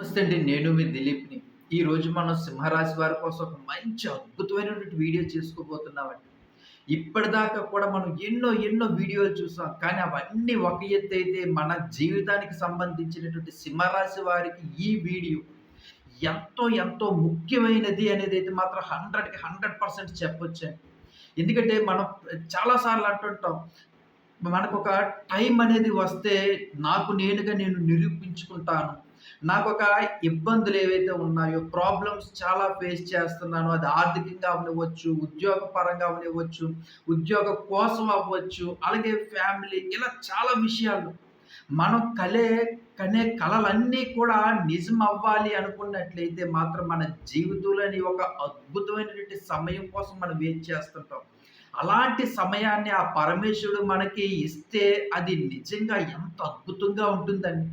నమస్తే అండి నేను మీ దిలీప్ని. ఈరోజు మనం సింహరాశి వారి కోసం ఒక మంచి అద్భుతమైనటువంటి వీడియో చేసుకోబోతున్నామండి. ఇప్పటిదాకా కూడా మనం ఎన్నో ఎన్నో వీడియోలు చూసాం కానీ అవన్నీ ఒక ఎత్తు అయితే మన జీవితానికి సంబంధించినటువంటి సింహరాశి వారికి ఈ వీడియో ఎంతో ఎంతో ముఖ్యమైనది అనేది అయితే మాత్రం హండ్రెడ్కి హండ్రెడ్ పర్సెంట్ చెప్పొచ్చండి. ఎందుకంటే మనం చాలాసార్లు అంటుంటాం మనకు ఒక టైం అనేది వస్తే నాకు నేనుగా నేను నిరూపించుకుంటాను నాకు ఒక ఇబ్బందులు ఏవైతే ఉన్నాయో ప్రాబ్లమ్స్ చాలా ఫేస్ చేస్తున్నాను అది ఆర్థికంగా ఉండవచ్చు ఉద్యోగ పరంగా ఉండవచ్చు ఉద్యోగం కోసం అవ్వచ్చు అలాగే ఫ్యామిలీ ఇలా చాలా విషయాలు. మనం కలే కనే కళలన్నీ కూడా నిజం అవ్వాలి అనుకున్నట్లయితే మాత్రం మన జీవితంలోని ఒక అద్భుతమైనటువంటి సమయం కోసం మనం వెయిట్ చేస్తుంటాం? అలాంటి సమయాన్ని ఆ పరమేశ్వరుడు మనకి ఇస్తే అది నిజంగా ఎంత అద్భుతంగా ఉంటుందండి.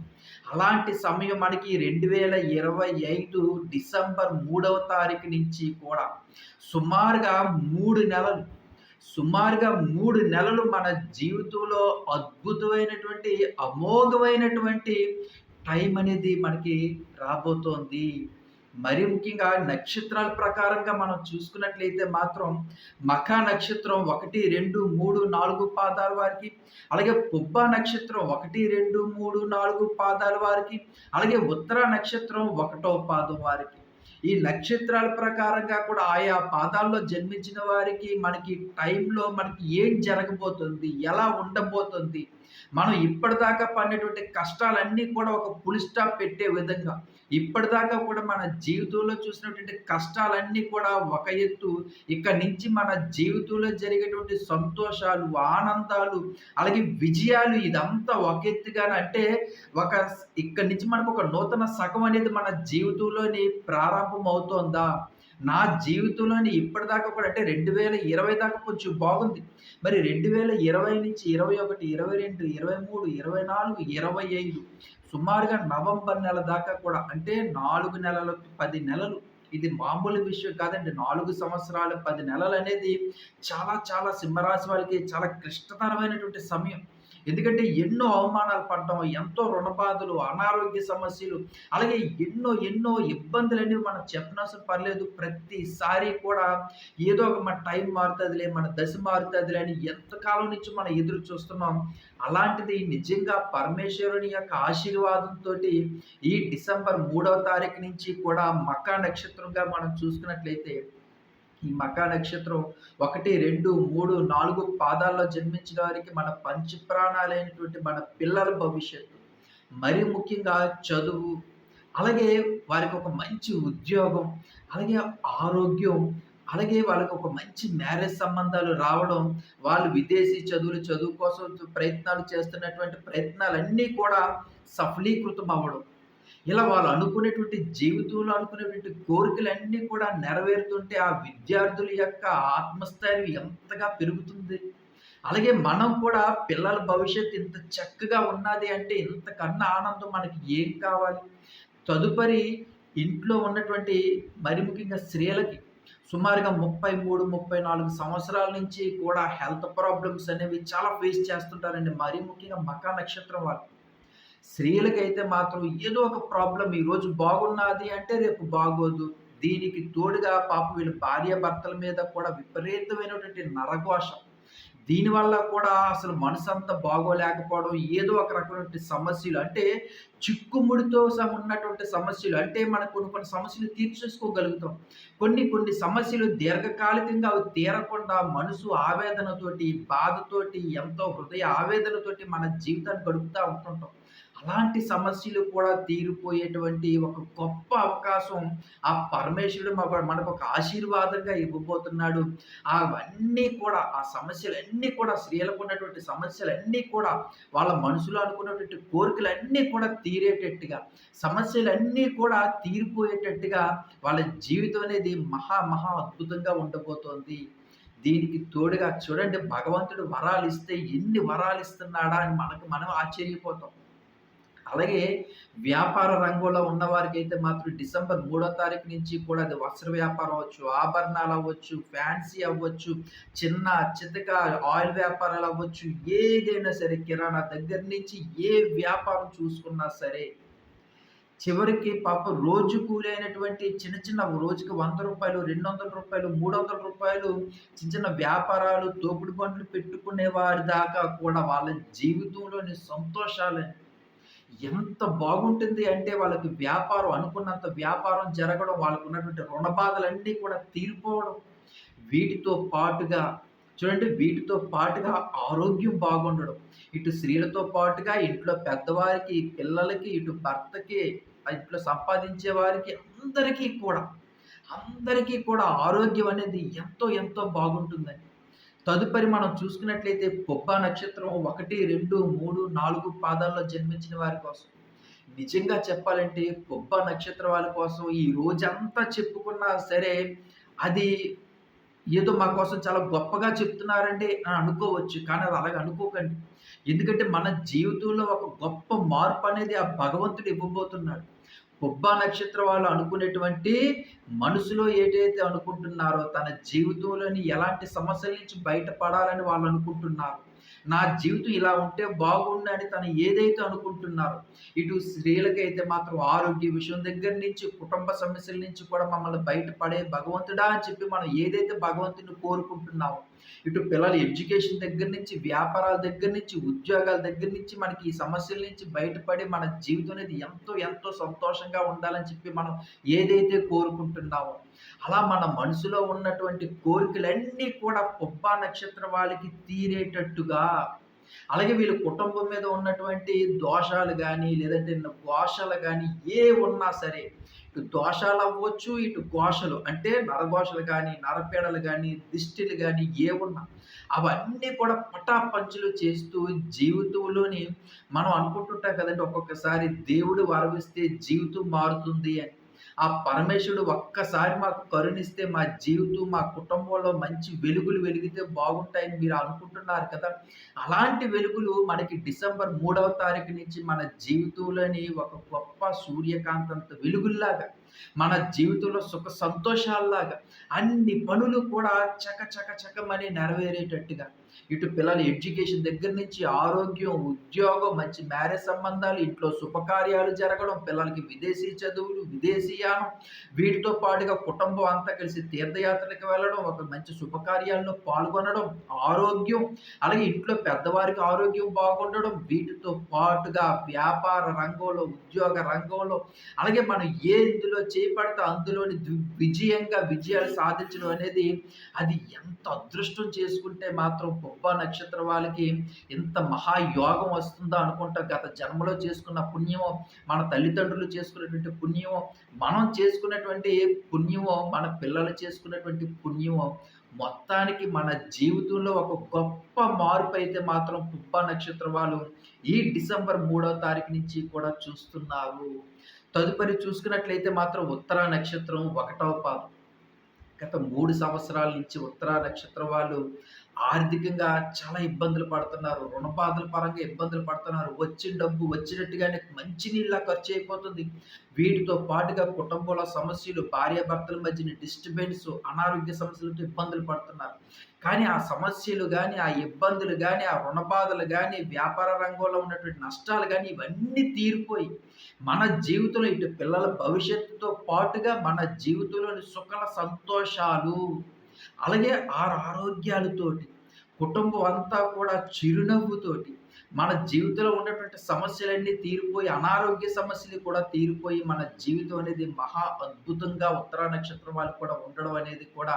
అలాంటి సమయం మనకి రెండు వేల ఇరవై ఐదు డిసెంబర్ మూడవ తారీఖు నుంచి కూడా సుమారుగా మూడు నెలలు సుమారుగా మూడు నెలలు మన జీవితంలో అద్భుతమైనటువంటి అమోఘమైనటువంటి టైం అనేది మనకి రాబోతోంది. మరి ముఖ్యంగా నక్షత్రాల ప్రకారంగా మనం చూసుకున్నట్లయితే మాత్రం మఖా నక్షత్రం ఒకటి రెండు మూడు నాలుగు పాదాల వారికి అలాగే పుబ్బ నక్షత్రం ఒకటి రెండు మూడు నాలుగు పాదాల వారికి అలాగే ఉత్తర నక్షత్రం ఒకటో పాదం వారికి. ఈ నక్షత్రాల ప్రకారంగా కూడా ఆయా పాదాల్లో జన్మించిన వారికి మనకి టైంలో మనకి ఏం జరగబోతుంది ఎలా ఉండబోతుంది మనం ఇప్పటిదాకా పడినటువంటి కష్టాలన్నీ కూడా ఒక పులి స్టాప్ పెట్టే విధంగా ఇప్పటిదాకా కూడా మన జీవితంలో చూసినటువంటి కష్టాలన్నీ కూడా ఒక ఎత్తు ఇక్కడి నుంచి మన జీవితంలో జరిగేటువంటి సంతోషాలు ఆనందాలు అలాగే విజయాలు ఇదంతా ఒక ఎత్తుగానే అంటే ఒక ఇక్కడి నుంచి మనకు ఒక నూతన సగం అనేది మన జీవితంలోని ప్రారంభం అవుతోందా నా జీవితంలోని ఇప్పటిదాకా కూడా అంటే రెండు వేల ఇరవై దాకా కొంచెం బాగుంది. మరి రెండు వేల ఇరవై నుంచి ఇరవై ఒకటి ఇరవై రెండు ఇరవై మూడు ఇరవై నాలుగు ఇరవై ఐదు సుమారుగా నవంబర్ నెల దాకా కూడా అంటే నాలుగు నెలలు పది నెలలు. ఇది మామూలు విషయం కాదండి. నాలుగు సంవత్సరాలు పది నెలలు అనేది చాలా చాలా సింహరాశి వాళ్ళకి చాలా క్లిష్టతరమైనటువంటి సమయం. ఎందుకంటే ఎన్నో అవమానాలు పడటం ఎంతో రుణబాధలు అనారోగ్య సమస్యలు అలాగే ఎన్నో ఎన్నో ఇబ్బందులు అనేవి మనం చెప్పనవసరం పర్లేదు ప్రతిసారి కూడా ఏదో ఒక మన టైం మారుతుందిలే మన దశ మారుతుందిలే అని ఎంతకాలం నుంచి మనం ఎదురు చూస్తున్నాం. అలాంటిది నిజంగా పరమేశ్వరుని యొక్క ఆశీర్వాదంతో ఈ డిసెంబర్ మూడవ తారీఖు నుంచి కూడా మకా నక్షత్రంగా మనం చూసుకున్నట్లయితే ఈ మకా నక్షత్రం ఒకటి రెండు మూడు నాలుగు పాదాల్లో జన్మించిన వారికి మన పంచప్రాణాలైనటువంటి మన పిల్లల భవిష్యత్తు. మరి ముఖ్యంగా చదువు అలాగే వారికి ఒక మంచి ఉద్యోగం అలాగే ఆరోగ్యం అలాగే వాళ్ళకి ఒక మంచి మ్యారేజ్ సంబంధాలు రావడం వాళ్ళు విదేశీ చదువులు చదువు కోసం ప్రయత్నాలు చేస్తున్నటువంటి ప్రయత్నాలన్నీ కూడా సఫలీకృతం అవ్వడం. ఇలా వాళ్ళు అనుకునేటువంటి జీవితంలో అనుకునేటువంటి కోరికలన్నీ కూడా నెరవేరుతుంటే ఆ విద్యార్థుల యొక్క ఆత్మస్థైర్యం ఎంతగా పెరుగుతుంది. అలాగే మనం కూడా పిల్లల భవిష్యత్తు ఇంత చక్కగా ఉన్నది అంటే ఇంతకన్నా ఆనందం మనకి ఏం కావాలి? తదుపరి ఇంట్లో ఉన్నటువంటి మరి ముఖ్యంగా స్త్రీలకి సుమారుగా ముప్పై మూడు ముప్పై నాలుగు సంవత్సరాల నుంచి కూడా హెల్త్ ప్రాబ్లమ్స్ అనేవి చాలా ఫేస్ చేస్తుంటారండి. మరీ ముఖ్యంగా మకా నక్షత్రం వాళ్ళు. స్త్రీలకైతే మాత్రం ఏదో ఒక ప్రాబ్లం ఈరోజు బాగున్నది అంటే రేపు బాగోదు. దీనికి తోడుగా పాప వీళ్ళ భార్య భర్తల మీద కూడా విపరీతమైనటువంటి నరఘోష. దీనివల్ల కూడా అసలు మనసు అంతా బాగోలేకపోవడం ఏదో ఒక రకమైనటువంటి సమస్యలు. అంటే చిక్కుముడితో ఉన్నటువంటి సమస్యలు. అంటే మనకు కొన్ని కొన్ని సమస్యలు తీర్చేసుకోగలుగుతాం. కొన్ని కొన్ని సమస్యలు దీర్ఘకాలికంగా అవి తీరకుండా మనసు ఆవేదనతోటి బాధతోటి ఎంతో హృదయ ఆవేదనతోటి మన జీవితాన్ని గడుపుతూ ఉంటుంటాం. అలాంటి సమస్యలు కూడా తీరిపోయేటువంటి ఒక గొప్ప అవకాశం ఆ పరమేశ్వరుడు మనకు ఒక ఆశీర్వాదంగా ఇవ్వబోతున్నాడు. అవన్నీ కూడా ఆ సమస్యలన్నీ కూడా స్త్రీలకు ఉన్నటువంటి సమస్యలన్నీ కూడా వాళ్ళ మనసులో అనుకున్నటువంటి కోరికలన్నీ కూడా తీరేటట్టుగా సమస్యలన్నీ కూడా తీరిపోయేటట్టుగా వాళ్ళ జీవితం అనేది మహా మహా అద్భుతంగా ఉండబోతోంది. దీనికి తోడుగా చూడండి భగవంతుడు వరాలు ఇస్తే ఎన్ని వరాలు ఇస్తున్నాడా అని మనకు మనం ఆశ్చర్యపోతాం. అలాగే వ్యాపార రంగంలో ఉన్న వారికి అయితే మాత్రం డిసెంబర్ మూడో తారీఖు నుంచి కూడా అది వస్త్ర వ్యాపారం అవ్వచ్చు ఆభరణాలు అవ్వచ్చు ఫ్యాన్సీ అవ్వచ్చు చిన్న చితక ఆయిల్ వ్యాపారాలు అవ్వచ్చు ఏదైనా సరే కిరాణా దగ్గర నుంచి ఏ వ్యాపారం చూసుకున్నా సరే చివరికి పాపం రోజు కూలి అయినటువంటి చిన్న చిన్న రోజుకి వంద రూపాయలు రెండు వందల రూపాయలు మూడు వందల రూపాయలు చిన్న చిన్న వ్యాపారాలు తోపుడు బండ్లు పెట్టుకునే వారి దాకా కూడా వాళ్ళ జీవితంలోని సంతోషాలని ఎంత బాగుంటుంది అంటే వాళ్ళకి వ్యాపారం అనుకున్నంత వ్యాపారం జరగడం వాళ్ళకు ఉన్నటువంటి రుణ బాధలన్నీ కూడా తీరిపోవడం. వీటితో పాటుగా చూడండి వీటితో పాటుగా ఆరోగ్యం బాగుండడం. ఇటు స్త్రీలతో పాటుగా ఇంట్లో పెద్దవారికి పిల్లలకి ఇటు భర్తకి ఇంట్లో సంపాదించే వారికి అందరికీ కూడా అందరికీ కూడా ఆరోగ్యం అనేది ఎంతో ఎంతో బాగుంటుందండి. తదుపరి మనం చూసుకున్నట్లయితే పొబ్బ నక్షత్రం ఒకటి రెండు మూడు నాలుగు పాదాల్లో జన్మించిన వారి కోసం. నిజంగా చెప్పాలంటే పొబ్బ నక్షత్రం వాళ్ళ కోసం ఈ రోజంతా చెప్పుకున్నా సరే అది ఏదో మా కోసం చాలా గొప్పగా చెప్తున్నారండి అని అనుకోవచ్చు కానీ అది అలాగే అనుకోకండి. ఎందుకంటే మన జీవితంలో ఒక గొప్ప మార్పు అనేది ఆ భగవంతుడు ఇవ్వబోతున్నాడు. పుబ్బా నక్షత్రం వాళ్ళు అనుకునేటువంటి మనసులో ఏదైతే అనుకుంటున్నారో తన జీవితంలోని ఎలాంటి సమస్యల నుంచి బయటపడాలని వాళ్ళు అనుకుంటున్నారు. నా జీవితం ఇలా ఉంటే బాగుండని తను ఏదైతే అనుకుంటున్నారో ఇటు స్త్రీలకైతే మాత్రం ఆరోగ్య విషయం దగ్గర నుంచి కుటుంబ సమస్యల నుంచి కూడా మమ్మల్ని బయటపడే భగవంతుడా అని చెప్పి మనం ఏదైతే భగవంతుని కోరుకుంటున్నామో ఇటు పిల్లల ఎడ్యుకేషన్ దగ్గర నుంచి వ్యాపారాల దగ్గర నుంచి ఉద్యోగాల దగ్గర నుంచి మనకి ఈ సమస్యల నుంచి బయటపడి మన జీవితం అనేది ఎంతో ఎంతో సంతోషంగా ఉండాలని చెప్పి మనం ఏదైతే కోరుకుంటున్నామో అలా మన మనసులో ఉన్నటువంటి కోరికలన్నీ కూడా పుబ్బా నక్షత్రం వాళ్ళకి తీరేటట్టుగా అలాగే వీళ్ళ కుటుంబం మీద ఉన్నటువంటి దోషాలు కానీ లేదంటే ఘోషాలు కానీ ఏ ఉన్నా సరే ఇటు దోషాలు అవ్వచ్చు ఇటు ఘోషలు అంటే నరఘోషలు కానీ నరపేడలు కానీ దిష్టిలు కానీ ఏమున్నా అవన్నీ కూడా పటాపంచులు చేస్తూ జీవితంలోని మనం అనుకుంటుంటాం కదండి ఒక్కొక్కసారి దేవుడు వరవిస్తే జీవితం మారుతుంది అని. ఆ పరమేశ్వరుడు ఒక్కసారి మాకు కరుణిస్తే మా జీవితం మా కుటుంబంలో మంచి వెలుగులు వెలిగితే బాగుంటాయని మీరు అనుకుంటున్నారు కదా. అలాంటి వెలుగులు మనకి డిసెంబర్ మూడవ తారీఖు నుంచి మన జీవితంలోని ఒక గొప్ప సూర్యకాంతంత వెలుగుల్లాగా మన జీవితంలో సుఖ సంతోషాల్లాగా అన్ని పనులు కూడా చక చక చకమని నెరవేరేటట్టుగా ఇటు పిల్లల ఎడ్యుకేషన్ దగ్గర నుంచి ఆరోగ్యం ఉద్యోగం మంచి మ్యారేజ్ సంబంధాలు ఇంట్లో శుభకార్యాలు జరగడం పిల్లలకి విదేశీ చదువులు విదేశీయానం వీటితో పాటుగా కుటుంబం అంతా కలిసి తీర్థయాత్రలకు వెళ్ళడం ఒక మంచి శుభకార్యాల్లో పాల్గొనడం ఆరోగ్యం అలాగే ఇంట్లో పెద్దవారికి ఆరోగ్యం బాగుండడం వీటితో పాటుగా వ్యాపార రంగంలో ఉద్యోగ రంగంలో అలాగే మనం ఏ ఇందులో చేపడితే అందులోని విజయంగా విజయాలు సాధించడం అనేది అది ఎంత అదృష్టం చేసుకుంటే మాత్రం గొప్ప నక్షత్ర వాళ్ళకి ఎంత మహాయోగం వస్తుందో అనుకుంటా. గత జన్మలో చేసుకున్న పుణ్యమో మన తల్లిదండ్రులు చేసుకున్నటువంటి పుణ్యమో మనం చేసుకున్నటువంటి పుణ్యమో మన పిల్లలు చేసుకున్నటువంటి పుణ్యమో మొత్తానికి మన జీవితంలో ఒక గొప్ప మార్పు అయితే మాత్రం పుబ్బ నక్షత్రం వాళ్ళు ఈ డిసెంబర్ మూడవ తారీఖు నుంచి కూడా చూస్తున్నారు. తదుపరి చూసుకున్నట్లయితే మాత్రం ఉత్తర నక్షత్రం ఒకటవ పాదం. గత మూడు సంవత్సరాల నుంచి ఉత్తర నక్షత్రం వాళ్ళు ఆర్థికంగా చాలా ఇబ్బందులు పడుతున్నారు. రుణబాధల పరంగా ఇబ్బందులు పడుతున్నారు. వచ్చిన డబ్బు వచ్చినట్టుగానే మంచి నీళ్ళ ఖర్చు అయిపోతుంది. వీటితో పాటుగా కుటుంబంలో సమస్యలు భార్యాభర్తల మధ్యన డిస్టర్బెన్స్ అనారోగ్య సమస్యలతో ఇబ్బందులు పడుతున్నారు. కానీ ఆ సమస్యలు కానీ ఆ ఇబ్బందులు కానీ ఆ రుణ బాధలు కానీ వ్యాపార రంగంలో ఉన్నటువంటి నష్టాలు కానీ ఇవన్నీ తీరిపోయి మన జీవితంలో ఇటు పిల్లల భవిష్యత్తుతో పాటుగా మన జీవితంలోని సుఖల సంతోషాలు అలాగే ఆరు ఆరోగ్యాలతోటి కుటుంబం అంతా కూడా చిరునవ్వుతోటి మన జీవితంలో ఉన్నటువంటి సమస్యలన్నీ తీరిపోయి అనారోగ్య సమస్యలు కూడా తీరిపోయి మన జీవితం అనేది మహా అద్భుతంగా ఉత్తరా నక్షత్రం వాళ్ళు కూడా ఉండడం అనేది కూడా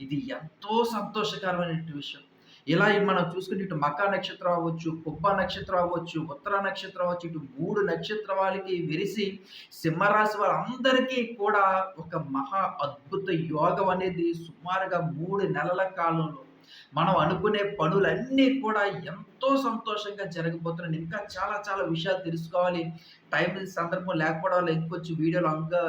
ఇది ఎంతో సంతోషకరమైన విషయం. ఇలా మనం చూసుకుంటే ఇటు మకా నక్షత్రం అవ్వచ్చు కుబ్బ నక్షత్రం అవ్వచ్చు ఉత్తర నక్షత్రం అవ్వచ్చు ఇటు మూడు నక్షత్రాలకి విరిసి సింహరాశి వాళ్ళందరికీ కూడా ఒక మహా అద్భుత యోగం అనేది సుమారుగా మూడు నెలల కాలంలో మనం అనుకునే పనులన్నీ కూడా ఎంతో సంతోషంగా జరగబోతున్నాయి. ఇంకా చాలా చాలా విషయాలు తెలుసుకోవాలి. టైం సందర్భం లేకపోవడం వల్ల ఇంకొచ్చి వీడియోలు అంగా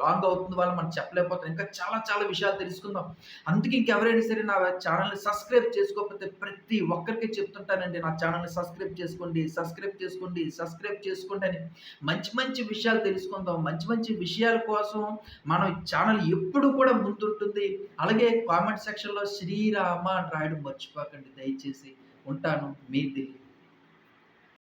లాంగ్ అవుతుంది వాళ్ళు మనం చెప్పలేకపోతాం. ఇంకా చాలా చాలా విషయాలు తెలుసుకుందాం. అందుకే ఇంకెవరైనా సరే నా ఛానల్ని సబ్స్క్రైబ్ చేసుకోకపోతే ప్రతి ఒక్కరికి చెప్తుంటానండి నా ఛానల్ని సబ్స్క్రైబ్ చేసుకోండి సబ్స్క్రైబ్ చేసుకోండి సబ్స్క్రైబ్ చేసుకోండి అని. మంచి మంచి విషయాలు తెలుసుకుందాం. మంచి మంచి విషయాల కోసం మనం ఛానల్ ఎప్పుడు కూడా ముందుంటుంది. అలాగే కామెంట్ సెక్షన్లో శ్రీరామ అని రాయడం మర్చిపోకండి. దయచేసి ఉంటాను. మీ దిల్లీ